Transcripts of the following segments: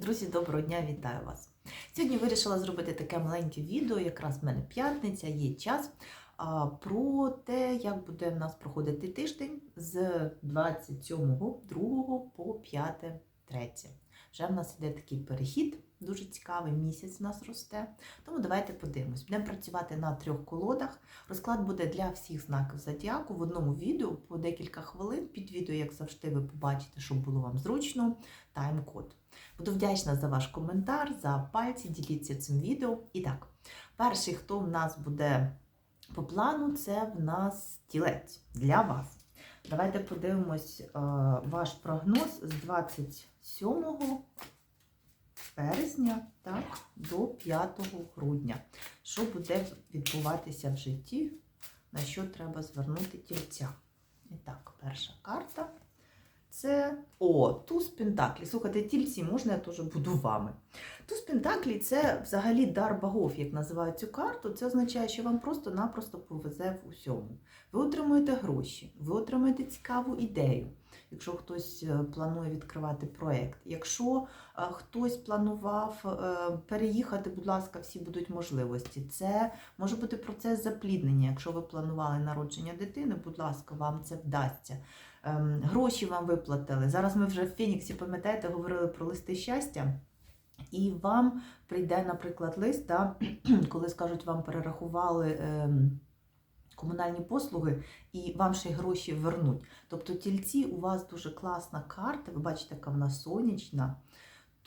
Друзі, доброго дня, вітаю вас! Сьогодні вирішила зробити таке маленьке відео, якраз в мене п'ятниця, є час, про те, як буде в нас проходити тиждень з 27.02 по 5 3. Вже в нас іде такий перехід, дуже цікавий місяць в нас росте. Тому давайте подивимось. Будемо працювати на трьох колодах. Розклад буде для всіх знаків зодіаку в одному відео по декілька хвилин. Під відео, як завжди, ви побачите, щоб було вам зручно, тайм-код. Буду вдячна за ваш коментар, за пальці, діліться цим відео. І так, перший, хто в нас буде по плану, це в нас тілець для вас. Давайте подивимось е, ваш прогноз з 27 березня так, до 5 грудня. Що буде відбуватися в житті, на що треба звернути тільця. І так, перша карта. Це о, туз Пентаклі. Слухайте, тільці можна, я теж буду вами. Туз Пентаклі це взагалі дар богов, як називають цю карту. Це означає, що вам просто-напросто повезе в усьому. Ви отримуєте гроші, ви отримуєте цікаву ідею. Якщо хтось е, планує відкривати проєкт, якщо е, хтось планував е, переїхати, будь ласка, всі будуть можливості. Це може бути процес запліднення. Якщо ви планували народження дитини, будь ласка, вам це вдасться. Ем, Гроші вам виплатили. Зараз ми вже в Фініксі, пам'ятаєте, говорили про листи щастя. І вам прийде, наприклад, лист, да, коли скажуть, вам перерахували ем, комунальні послуги, і вам ще й гроші вернуть. Тобто тільці у вас дуже класна карта, ви бачите, яка вона сонячна,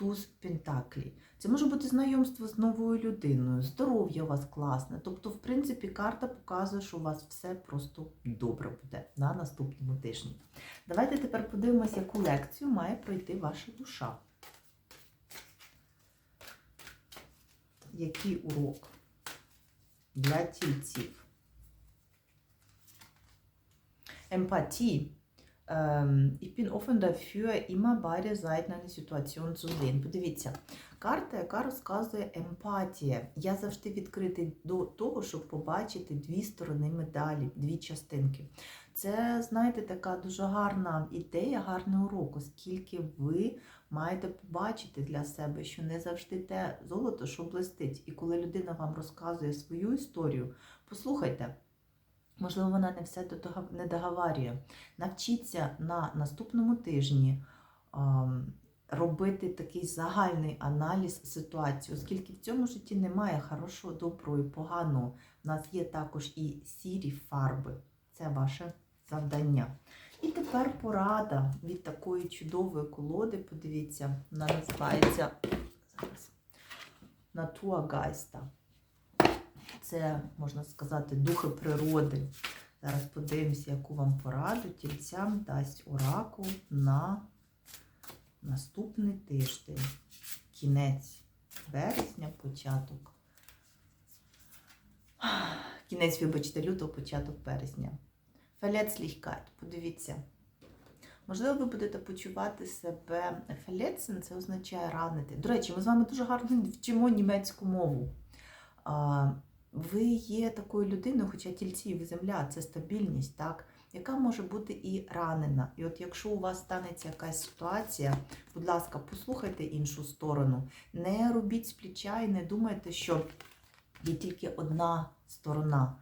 туз Пентаклі. Це може бути знайомство з новою людиною, здоров'я у вас класне. Тобто, в принципі, карта показує, що у вас все просто добре буде на наступному тижні. Давайте тепер подивимося, яку лекцію має пройти ваша душа. Який урок для тільців? Empathie. Ich bin offen dafür, immer beide Seiten einer Situation zu sehen. Подивіться, карта, яка розказує емпатія. Я завжди відкритий до того, щоб побачити дві сторони медалі, дві частинки. Це, знаєте, така дуже гарна ідея, гарний урок, оскільки ви маєте побачити для себе, що не завжди те золото, що блистить. І коли людина вам розказує свою історію, послухайте. Можливо, вона не все не договарює. Навчіться на наступному тижні ем, робити такий загальний аналіз ситуації, оскільки в цьому житті немає хорошого, доброго і поганого. У нас є також і сірі фарби. Це ваше завдання. І тепер порада від такої чудової колоди. Подивіться, вона називається Натуагайста. Це, можна сказати, духи природи. Зараз подивимося, яку вам пораду тільцям дасть оракул на наступний тиждень. Кінець березня, початок. Кінець, вибачте, лютого, початок березня. Фелецліхкайт, подивіться. Можливо, ви будете почувати себе фелецен, це означає ранити. До речі, ми з вами дуже гарно вчимо німецьку мову. Ви є такою людиною, хоча тільці ви земля це стабільність, так, яка може бути і ранена. І от якщо у вас станеться якась ситуація, будь ласка, послухайте іншу сторону. Не робіть з плеча і не думайте, що є тільки одна сторона.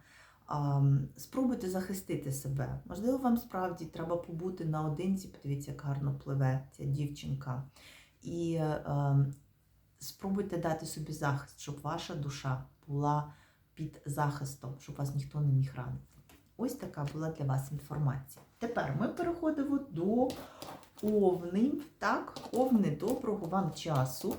Спробуйте захистити себе. Можливо, вам справді треба побути наодинці, подивіться, як гарно пливе ця дівчинка. І е, спробуйте дати собі захист, щоб ваша душа була під захистом, щоб вас ніхто не міг ранити. Ось така була для вас інформація. Тепер ми переходимо до овни. Так, овни, доброго вам часу.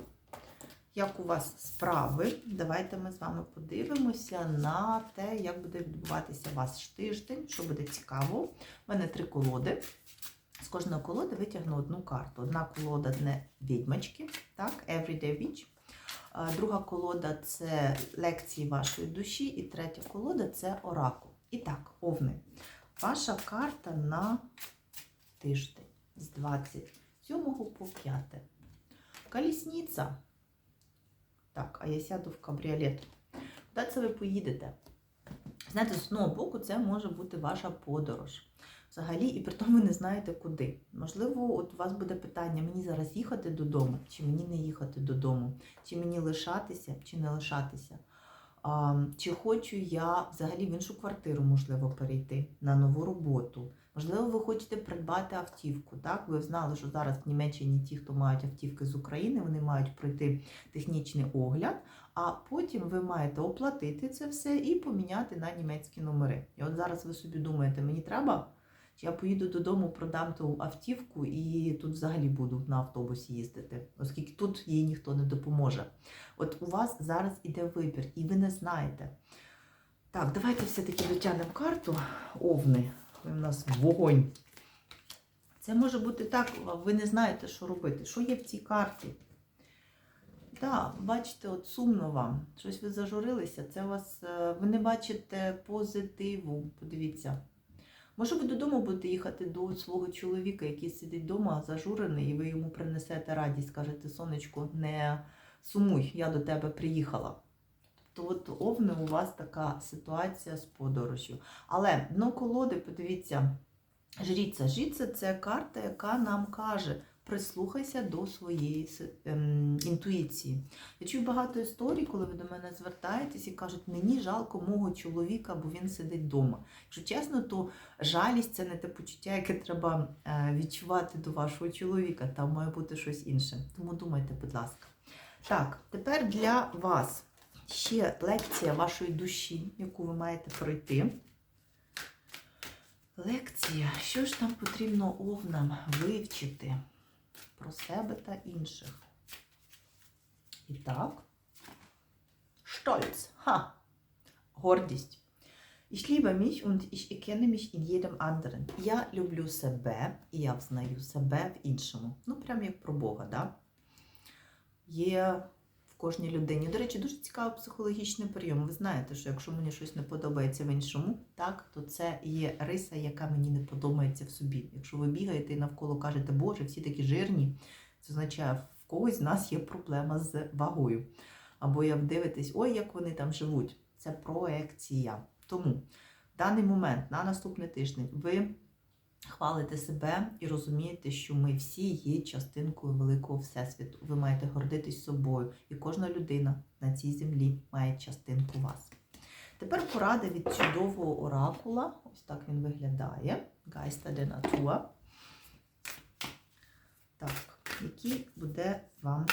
Як у вас справи? Давайте ми з вами подивимося на те, як буде відбуватися ваш тиждень, що буде цікаво. У мене три колоди. З кожної колоди витягну одну карту. Одна колода не відьмачки, так, Everyday Witch. Друга колода це лекції вашої душі, і третя колода це оракул. І так, овни. Ваша карта на тиждень з 27 по 5. Колісниця. Так, а я сяду в кабріолет. Куди це ви поїдете? Знаєте, з одного боку, це може бути ваша подорож. Взагалі, і при тому ви не знаєте куди. Можливо, от у вас буде питання: мені зараз їхати додому, чи мені не їхати додому, чи мені лишатися, чи не лишатися. А, чи хочу я взагалі в іншу квартиру, можливо, перейти на нову роботу. Можливо, ви хочете придбати автівку. Так, ви знали, що зараз в Німеччині ті, хто мають автівки з України, вони мають пройти технічний огляд, а потім ви маєте оплатити це все і поміняти на німецькі номери. І от зараз ви собі думаєте, мені треба? Я поїду додому, продам ту автівку і тут взагалі буду на автобусі їздити, оскільки тут їй ніхто не допоможе. От у вас зараз іде вибір, і ви не знаєте. Так, давайте все-таки дотягнемо карту овни. В нас вогонь. Це може бути так, ви не знаєте, що робити. Що є в цій карті? Так, бачите, от сумно вам. Щось ви зажурилися. Це у вас. е, Ви не бачите позитиву. Подивіться. Може, ви додому будете їхати до свого чоловіка, який сидить вдома, зажурений, і ви йому принесете радість, скажете, сонечко, не сумуй, я до тебе приїхала. Тобто, от овне у вас така ситуація з подорожю. Але дно колоди, подивіться, жріться, жріться – це карта, яка нам каже, прислухайся до своєї ем, інтуїції. Я чую багато історій, коли ви до мене звертаєтесь і кажуть, мені жалко мого чоловіка, бо він сидить вдома. Якщо чесно, то жалість це не те почуття, яке треба е, відчувати до вашого чоловіка. Там має бути щось інше. Тому думайте, будь ласка. Так, тепер для вас ще лекція вашої душі, яку ви маєте пройти. Лекція, що ж нам потрібно овнам вивчити про себе та інших. І так, Stolz. Ха. Гордість. Ich liebe mich und ich erkenne mich in jedem anderen. Я люблю себе і я взнаю себе в іншому. Ну, прям як про Бога, да? Є кожній людині. До речі, дуже цікавий психологічний прийом. Ви знаєте, що якщо мені щось не подобається в іншому, так, то це є риса, яка мені не подобається в собі. Якщо ви бігаєте і навколо кажете, Боже, всі такі жирні, це означає, в когось з нас є проблема з вагою. Або як дивитесь, ой, як вони там живуть. Це проекція. Тому в даний момент, на наступний тиждень, ви хвалите себе і розумієте, що ми всі є частинкою великого всесвіту. Ви маєте гордитись собою, і кожна людина на цій землі має частинку вас. Тепер порада від чудового оракула. Ось так він виглядає. Гайста де Натуа. Так, який буде вам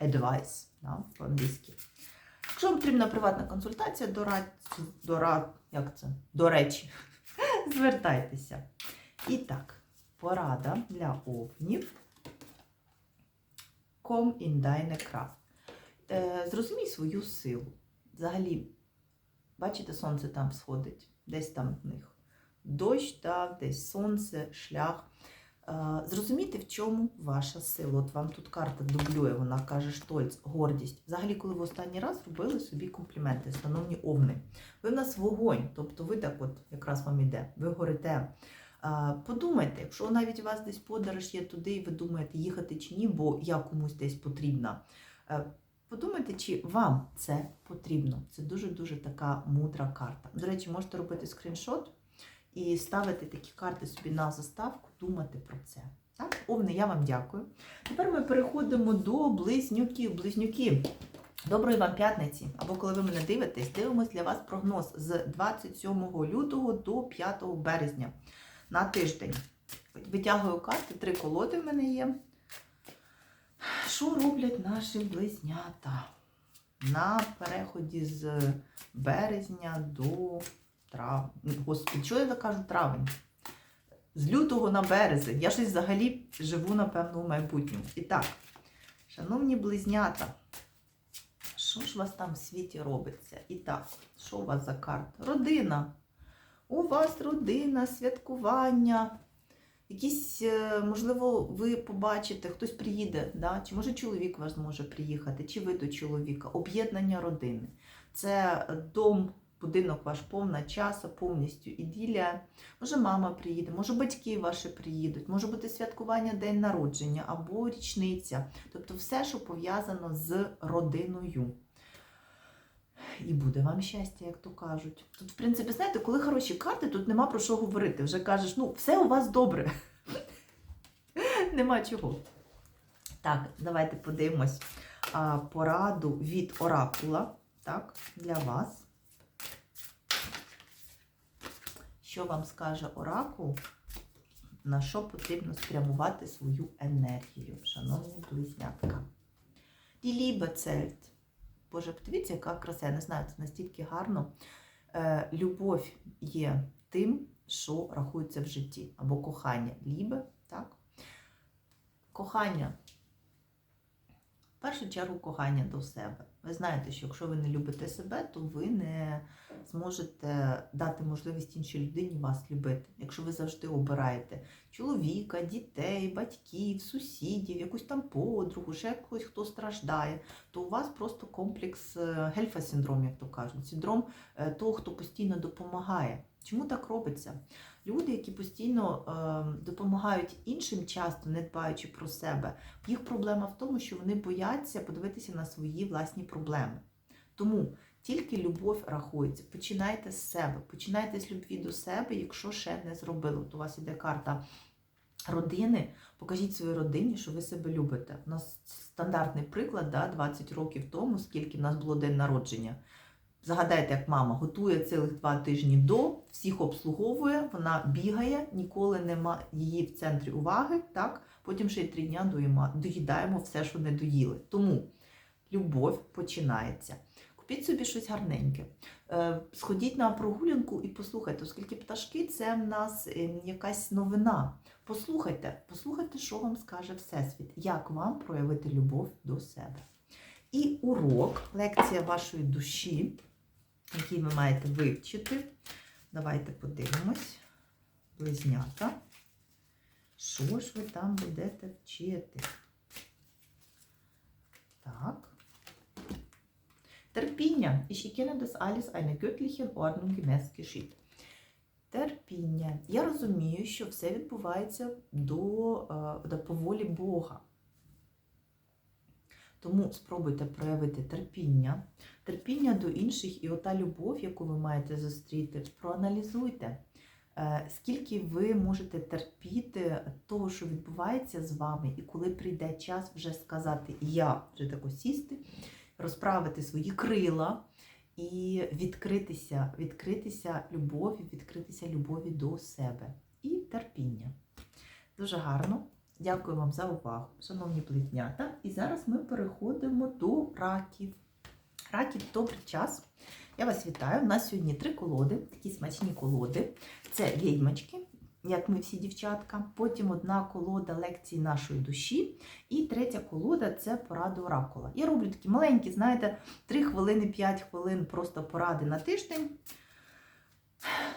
advice да, по-англійськи. Якщо вам потрібна приватна консультація, до, рад... до, рад... як це? до речі, звертайтеся. І так, порада для овнів. Ком in deine Е, Зрозумій свою силу. Взагалі, бачите, сонце там сходить, десь там в них дощ, так, десь сонце, шлях. Е, Зрозумійте, в чому ваша сила. От вам тут карта дублює, вона каже штольц, гордість. Взагалі, коли ви останній раз робили собі компліменти, шановні овни. Ви в нас вогонь, тобто ви так от якраз вам іде, ви горите. Подумайте, якщо навіть у вас десь подорож є туди, і ви думаєте, їхати чи ні, бо я комусь десь потрібна. Е, Подумайте, чи вам це потрібно. Це дуже-дуже така мудра карта. До речі, можете робити скріншот і ставити такі карти собі на заставку, думати про це. Так, Овни, я вам дякую. Тепер ми переходимо до близнюків. Близнюки. Доброї вам п'ятниці, або коли ви мене дивитесь, дивимось для вас прогноз з 27 лютого до 5 березня на тиждень. Витягую карти, три колоди в мене є. Що роблять наші близнята на переході з березня до травня? Господи, що я кажу травень? З лютого на березень. Я щось взагалі живу, напевно, у майбутньому. І так, шановні близнята, що ж у вас там в світі робиться? І так, що у вас за карта? Родина. У вас родина, святкування. Якісь, е, можливо, ви побачите, хтось приїде, да? чи може чоловік ваш зможе приїхати, чи ви до чоловіка, об'єднання родини. Це дом, будинок ваш повна часу, повністю іділія. Може, мама приїде, може батьки ваші приїдуть, може бути святкування день народження або річниця. Тобто все, що пов'язано з родиною. І буде вам щастя, як то кажуть. Тут, в принципі, знаєте, коли хороші карти, тут нема про що говорити. Вже кажеш, ну, все у вас добре. Нема чого. Так, давайте подивимось пораду від оракула. Так, для вас. Що вам скаже оракул? На що потрібно спрямувати свою енергію, шановні близнятка? Die Liebe zählt. Боже, подивіться, яка краса. Я не знаю, це настільки гарно. Е, любов є тим, що рахується в житті. Або кохання. Лібе, так? Кохання. Першу чергу кохання до себе. Ви знаєте, що якщо ви не любите себе, то ви не зможете дати можливість іншій людині вас любити. Якщо ви завжди обираєте чоловіка, дітей, батьків, сусідів, якусь там подругу, ще якогось, хто страждає, то у вас просто комплекс е, гельфа-синдром, як то кажуть, синдром е, того, хто постійно допомагає. Чому так робиться? Люди, які постійно е, допомагають іншим, часто не дбаючи про себе, їх проблема в тому, що вони бояться подивитися на свої власні проблеми. Тому тільки любов рахується. Починайте з себе, починайте з любві до себе, якщо ще не зробили. От у вас іде карта родини. Покажіть своїй родині, що ви себе любите. У нас стандартний приклад, да, 20 років тому, скільки в нас було день народження. Загадайте, як мама готує цілих два тижні до, всіх обслуговує, вона бігає, ніколи нема її в центрі уваги. Так? Потім ще й три дня доїма, доїдаємо все, що не доїли. Тому любов починається. Купіть собі щось гарненьке. Е, Сходіть на прогулянку і послухайте, оскільки пташки це в нас е, якась новина. Послухайте, послухайте, що вам скаже Всесвіт, як вам проявити любов до себе. І урок, лекція вашої душі, який ви маєте вивчити. Давайте подивимось. Близнята. Що ж ви там будете вчити? Так. Терпіння. Ich erkenne das alles einer göttlichen Ordnung gemäß geschieht. Терпіння. Я розумію, що все відбувається до, е, до поволі Бога. Тому спробуйте проявити терпіння, терпіння до інших і ота любов, яку ви маєте зустріти, проаналізуйте, е, скільки ви можете терпіти того, що відбувається з вами, і коли прийде час вже сказати Я вже тако сісти, розправити свої крила і відкритися, відкритися любові, відкритися любові до себе і терпіння. Дуже гарно. Дякую вам за увагу, шановні близнята. І зараз ми переходимо до раків. Раків добрий час. Я вас вітаю. У нас сьогодні три колоди, такі смачні колоди. Це відьмачки, як ми всі дівчатка. Потім одна колода лекції нашої душі. І третя колода це поради оракула. Я роблю такі маленькі, знаєте, 3 хвилини, 5 хвилин просто поради на тиждень.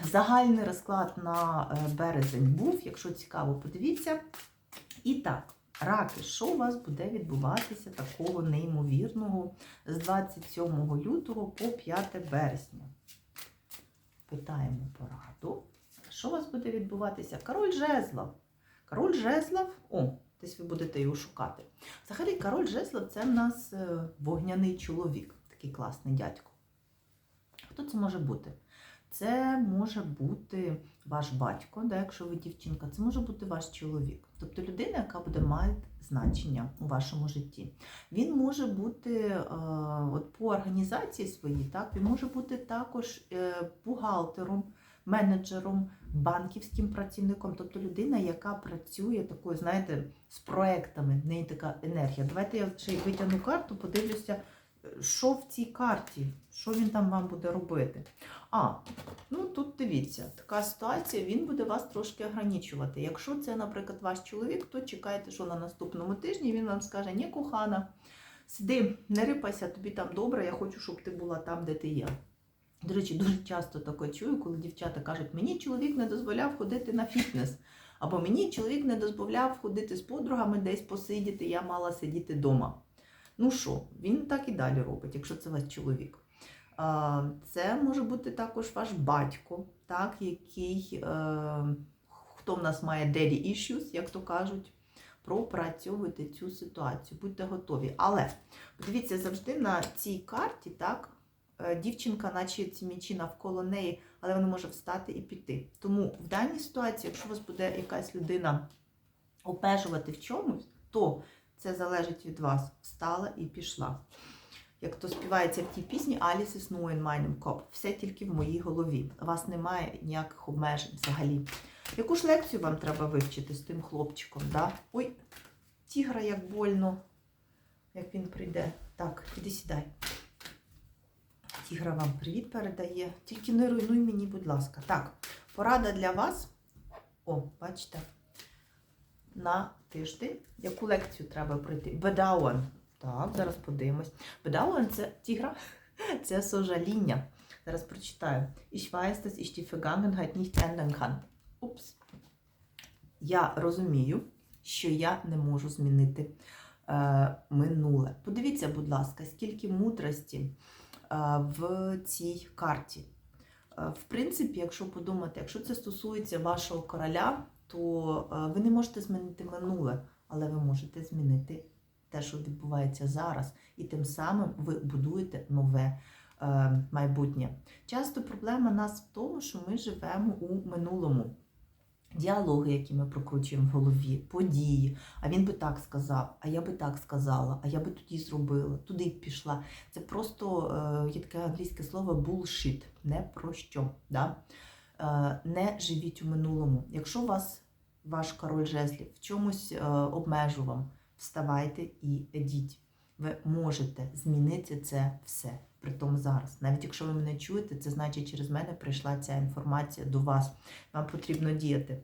Загальний розклад на е, березень був. Якщо цікаво, подивіться. І так, раки, що у вас буде відбуватися такого неймовірного з 27 лютого по 5 березня? Питаємо пораду. Що у вас буде відбуватися? Король жезлов. Король жезлов, о, десь ви будете його шукати. Взагалі, король жезлов це в нас е, вогняний чоловік, такий класний дядько. Хто це може бути? Це може бути ваш батько, да, якщо ви дівчинка, це може бути ваш чоловік. Тобто людина, яка буде мати значення у вашому житті. Він може бути е, от по організації своїй, так, він може бути також е, бухгалтером, менеджером, банківським працівником, тобто людина, яка працює такою, знаєте, з проектами, в неї така енергія. Давайте я ще й витягну карту, подивлюся, що в цій карті, що він там вам буде робити. А, ну тут дивіться, така ситуація, він буде вас трошки ограничувати. Якщо це, наприклад, ваш чоловік, то чекайте, що на наступному тижні він вам скаже, ні, кохана, сиди, не рипайся, тобі там добре, я хочу, щоб ти була там, де ти є. До речі, дуже часто таке чую, коли дівчата кажуть, мені чоловік не дозволяв ходити на фітнес. Або мені чоловік не дозволяв ходити з подругами десь посидіти, я мала сидіти вдома. Ну що, він так і далі робить, якщо це ваш чоловік. Це може бути також ваш батько, так, який, е, хто в нас має daddy issues, як то кажуть, пропрацьовуйте цю ситуацію, будьте готові. Але подивіться завжди на цій карті, так, Е, Дівчинка, наче ці м'ячі навколо неї, але вона може встати і піти. Тому в даній ситуації, якщо у вас буде якась людина обмежувати в чомусь, то це залежить від вас. Встала і пішла. Як то співається в тій пісні nur in meinem Kopf. Все тільки в моїй голові. У вас немає ніяких обмежень взагалі. Яку ж лекцію вам треба вивчити з тим хлопчиком? Да? Ой, тігра як больно, як він прийде. Так, іди сідай. Тігра вам привіт передає. Тільки не руйнуй мені, будь ласка. Так, порада для вас. О, бачите, на тиждень. Яку лекцію треба пройти? Бедауан. Так, зараз подивимось. Бедауан це тігра, це сожаління. Зараз прочитаю. Ich weiß, dass ich die Vergangenheit nicht ändern kann. Упс. Я розумію, що я не можу змінити е, минуле. Подивіться, будь ласка, скільки мудрості е, в цій карті. Е, в принципі, якщо подумати, якщо це стосується вашого короля, то е, ви не можете змінити минуле, але ви можете змінити те, що відбувається зараз, і тим самим ви будуєте нове е, майбутнє. Часто проблема нас в тому, що ми живемо у минулому. Діалоги, які ми прокручуємо в голові, події. А він би так сказав, а я би так сказала, а я би тоді зробила, туди пішла. Це просто е, є таке англійське слово bullshit, не про що. Да? Е, не живіть у минулому. Якщо вас ваш король жезлів в чомусь е, обмежував, вставайте і йдіть. Ви можете змінити це все. Притом зараз. Навіть якщо ви мене чуєте, це значить, через мене прийшла ця інформація до вас. Вам потрібно діяти.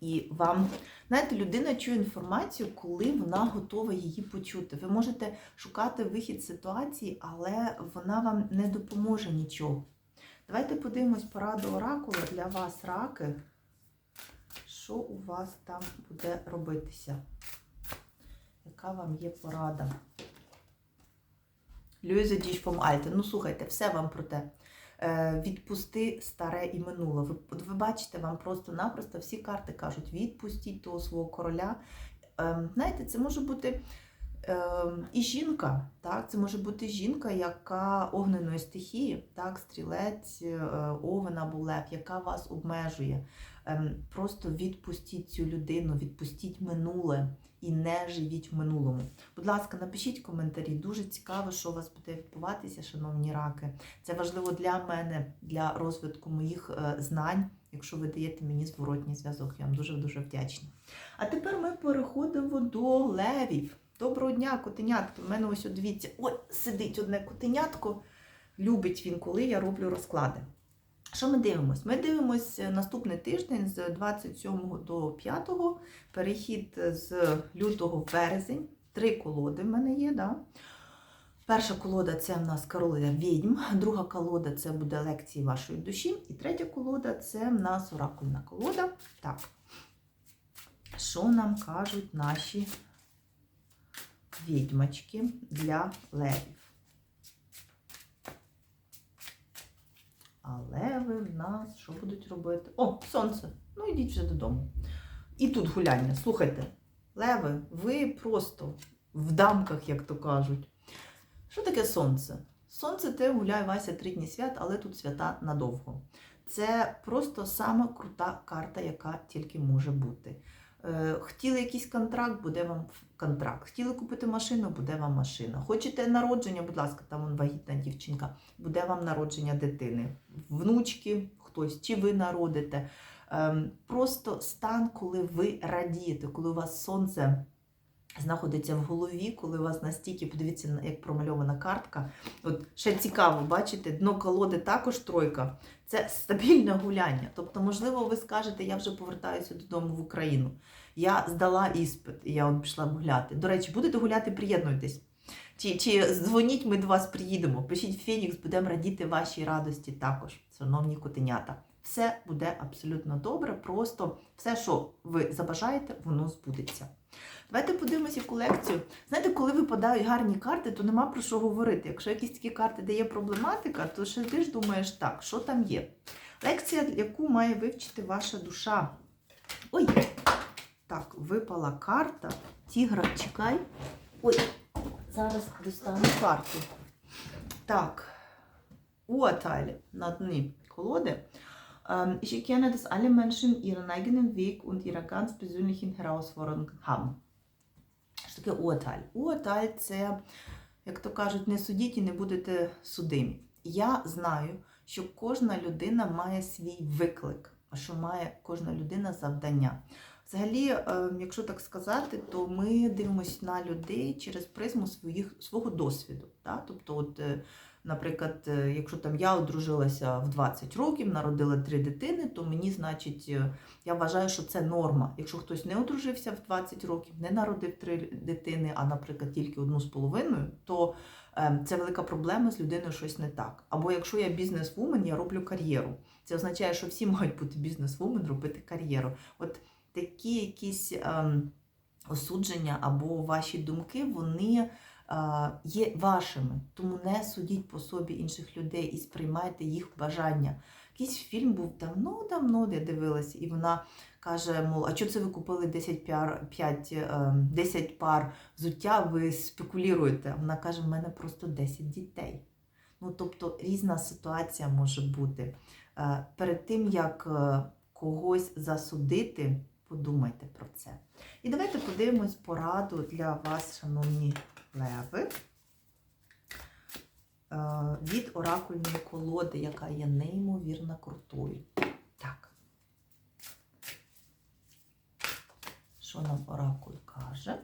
І вам, знаєте, людина чує інформацію, коли вона готова її почути. Ви можете шукати вихід ситуації, але вона вам не допоможе нічого. Давайте подивимось пораду оракула для вас, раки. Що у вас там буде робитися? Яка вам є порада? Люйзе діж фом Альте. Ну, слухайте, все вам про те. Е, Відпусти старе і минуле. Ви, ви бачите, вам просто-напросто всі карти кажуть: відпустіть того свого короля. Е, Знаєте, це може бути і жінка, так? це може бути жінка, яка огненої стихії, так? стрілець, е, овен або лев, яка вас обмежує. Ем, Просто відпустіть цю людину, відпустіть минуле і не живіть в минулому. Будь ласка, напишіть коментарі. Дуже цікаво, що у вас буде відбуватися, шановні раки. Це важливо для мене, для розвитку моїх е, знань. Якщо ви даєте мені зворотній зв'язок, я вам дуже дуже вдячна. А тепер ми переходимо до левів. Доброго дня, котенятки. У мене ось дивіться, ой, сидить одне котенятко. Любить він, коли я роблю розклади. Що ми дивимось? Ми дивимось наступний тиждень з 27 до 5, перехід з лютого в березень. Три колоди в мене є. Да? Перша колода це в нас королева відьм, друга колода це буде лекції вашої душі. І третя колода це в нас оракульна колода. Так. Що нам кажуть наші відьмачки для левів? Але ви в нас що будуть робити? О, сонце! Ну йдіть вже додому. І тут гуляння. Слухайте, леви, ви просто в дамках, як то кажуть. Що таке сонце? Сонце те гуляє Вася три свят, але тут свята надовго. Це просто сама крута карта, яка тільки може бути. Е, Хотіли якийсь контракт, буде вам контракт. Хотіли купити машину, буде вам машина. Хочете народження, будь ласка, там вон вагітна дівчинка, буде вам народження дитини. Внучки, хтось, чи ви народите. Ем, Просто стан, коли ви радієте, коли у вас сонце знаходиться в голові, коли у вас настільки, подивіться, як промальована картка. От ще цікаво, бачите, дно колоди також тройка. Це стабільне гуляння. Тобто, можливо, ви скажете, я вже повертаюся додому в Україну. Я здала іспит, і я от пішла гуляти. До речі, будете гуляти, приєднуйтесь. Чи, чи дзвоніть, ми до вас приїдемо. Пишіть Фенікс, будемо радіти вашій радості також, шановні котенята. Все буде абсолютно добре, просто все, що ви забажаєте, воно збудеться. Давайте подивимося яку лекцію. Знаєте, коли випадають гарні карти, то нема про що говорити. Якщо якісь такі карти, де є проблематика, то ще ти ж думаєш, так, що там є? Лекція, яку має вивчити ваша душа. Ой, так, випала карта. Тігра, чекай. Ой, зараз достану карту. Так, Urteile на дні колоди. Ich erkenne, dass alle Menschen ihren eigenen Weg und ihre ganz persönlichen Herausforderungen haben. Що таке Urteil? Urteil – це, як то кажуть, не судіть і не будете судимі. Я знаю, що кожна людина має свій виклик, що має кожна людина завдання. Взагалі, е, якщо так сказати, то ми дивимося на людей через призму своїх, свого досвіду. Да? Тобто, от, е, наприклад, е, якщо там я одружилася в 20 років, народила три дитини, то мені, значить, е, я вважаю, що це норма. Якщо хтось не одружився в 20 років, не народив три дитини, а, наприклад, тільки одну з половиною, то це велика проблема з людиною щось не так. Або якщо я бізнес-вумен, я роблю кар'єру. Це означає, що всі мають бути бізнес-вумен, робити кар'єру. От такі якісь ем, осудження або ваші думки, вони е, є вашими. Тому не судіть по собі інших людей і сприймайте їх бажання. Якийсь фільм був давно-давно, де я дивилася, і вона каже: мол, а чого це ви купили 10 пар, 5, е, 10 пар взуття, ви спекулюєте? Вона каже: в мене просто 10 дітей. Ну, тобто різна ситуація може бути. Е, Перед тим, як е, когось засудити, подумайте про це. І давайте подивимось пораду для вас, шановні леви, від оракульної колоди, яка є неймовірно крутою. Так. Що нам оракуль каже?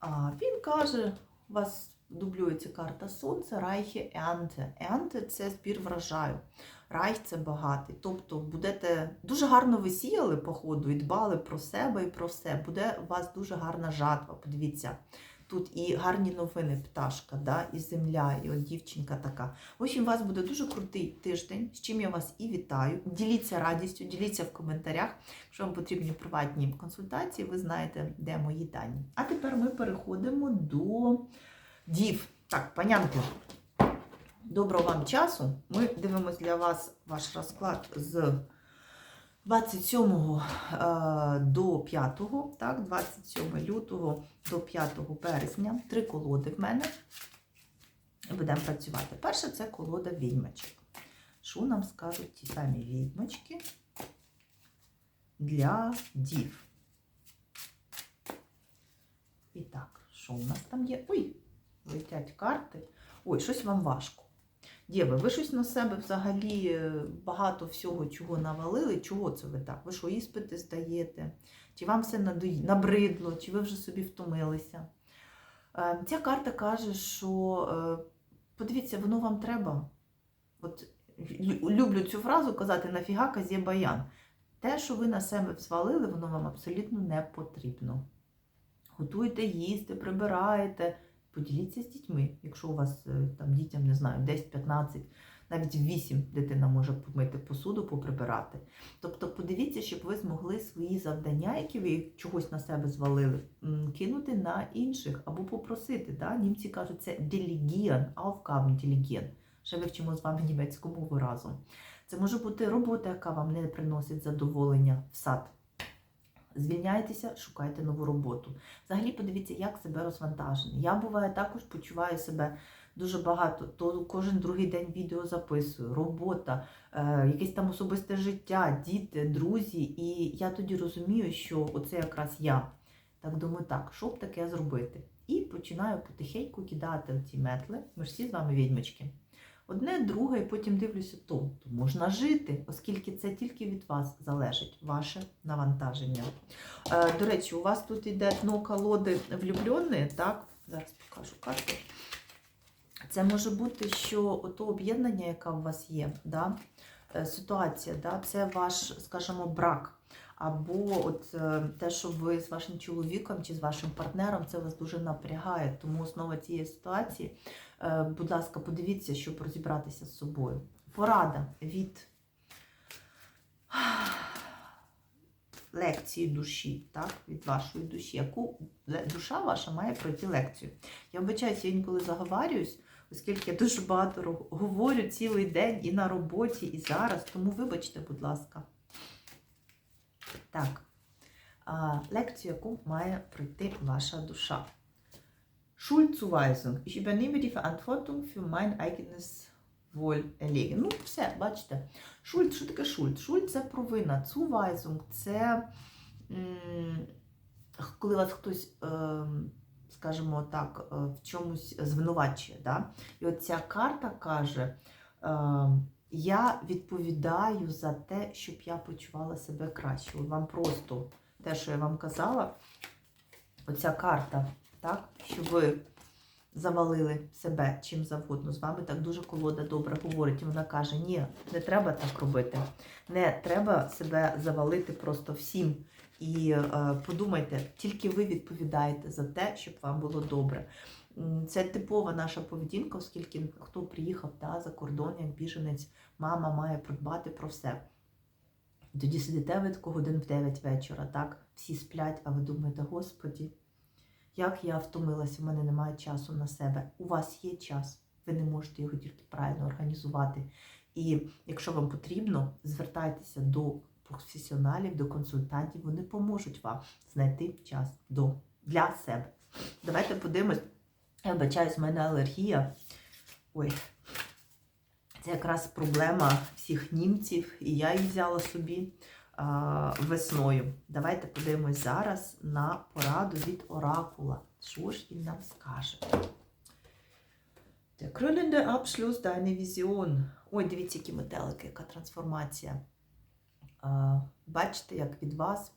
А, він каже, у вас дублюється карта Сонця, Райхі Енте. Енте це збір врожаю. Райх це багатий. Тобто будете дуже гарно ви сіяли по ходу і дбали про себе і про все. Буде у вас дуже гарна жатва. Подивіться. Тут і гарні новини, пташка, да, і земля, і от дівчинка така. В общем, у вас буде дуже крутий тиждень, з чим я вас і вітаю. Діліться радістю, діліться в коментарях. Якщо вам потрібні приватні консультації, ви знаєте, де мої дані. А тепер ми переходимо до дів. Так, панянки, доброго вам часу. Ми дивимося для вас ваш розклад з 27 е, до 5, так, 27 лютого до 5 березня. Три колоди в мене. Будемо працювати. Перша це колода відьмачок. Що нам скажуть ті самі відьмачки для дів? І так, що у нас там є? Ой, летять карти. Ой, щось вам важко. Дєви, ви щось на себе взагалі е, багато всього чого навалили. Чого це ви так? Ви що, іспити здаєте? Чи вам все набридло, чи ви вже собі втомилися? Е, Ця карта каже, що е, подивіться, воно вам треба. От люблю цю фразу казати нафіга казє баян. Те, що ви на себе взвалили, воно вам абсолютно не потрібно. Готуйте їсти, прибираєте, поділіться з дітьми. Якщо у вас е, там дітям, не знаю, 10-15, навіть 8 дитина може помити посуду, поприбирати. Тобто подивіться, щоб ви змогли свої завдання, які ви чогось на себе звалили, кинути на інших або попросити. Да? Німці кажуть, це делегіан, aufgaben делегіан. Ще вивчимо з вами німецьку мову разом. Це може бути робота, яка вам не приносить задоволення в сад. Звільняйтеся, шукайте нову роботу. Взагалі подивіться, як себе розвантажений. Я буває також почуваю себе дуже багато. То кожен другий день відео записую, робота, е, якесь там особисте життя, діти, друзі. І я тоді розумію, що оце якраз я. Так думаю, так, що б таке зробити? І починаю потихеньку кидати ці метли. Ми ж всі з вами відьмачки. Одне, друге, і потім дивлюся, то, то можна жити, оскільки це тільки від вас залежить ваше навантаження. Е, до речі, у вас тут йде дно колоди влюблені, так? Зараз покажу карту. Це може бути, що ото об'єднання, яке у вас є, да? е, ситуація, да? це ваш, скажімо, брак. Або от е, те, що ви з вашим чоловіком чи з вашим партнером, це вас дуже напрягає. Тому основа цієї ситуації, будь ласка, подивіться, щоб розібратися з собою. Порада від лекції душі, так, від вашої душі, яку душа ваша має пройти лекцію. Я вибачаюся, я інколи заговарююсь, оскільки я дуже багато говорю цілий день і на роботі, і зараз, тому вибачте, будь ласка. Так, лекцію, яку має пройти ваша душа. Schuldzuweisung. Ich übernehme die Verantwortung für mein eigenes Wohlerlegen. Ну, все, бачите. Шульд, що таке шульд? Шульд це провина. Цувайзунг це коли вас хтось, е, скажімо так, е, в чомусь звинувачує. Да? І от ця карта каже: е, я відповідаю за те, щоб я почувала себе краще. Вам просто те, що я вам казала, оця карта, так, що ви завалили себе чим завгодно. З вами так дуже колода добре говорить. І вона каже: ні, не треба так робити. Не треба себе завалити просто всім. І е, подумайте, тільки ви відповідаєте за те, щоб вам було добре. Це типова наша поведінка, оскільки хто приїхав да, за кордон, як біженець, мама має подбати про все. Тоді сидите ви тако годин в 9 вечора, так? Всі сплять, а ви думаєте, Господі, як я втомилася, в мене немає часу на себе. У вас є час, ви не можете його тільки правильно організувати. І якщо вам потрібно, звертайтеся до професіоналів, до консультантів, вони поможуть вам знайти час до, для себе. Давайте подивимось. Я вибачаюсь, в мене алергія. Ой, це якраз проблема всіх німців, і я її взяла собі весною. Давайте подивимось зараз на пораду від оракула. Що ж він нам скаже? Der krönende Abschluss deine Vision. Ой, дивіться, які метелики, яка трансформація. Бачите, як від вас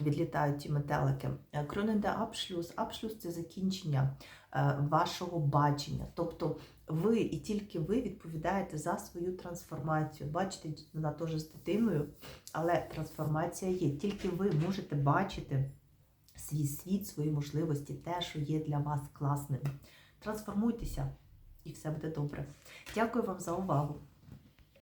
відлітають ті метелики. Е, Krönende Abschluss. Abschluss – це закінчення е, вашого бачення. Тобто ви і тільки ви відповідаєте за свою трансформацію. Бачите, вона теж з дитиною, але трансформація є. Тільки ви можете бачити свій світ, свої можливості, те, що є для вас класним. Трансформуйтеся, і все буде добре. Дякую вам за увагу.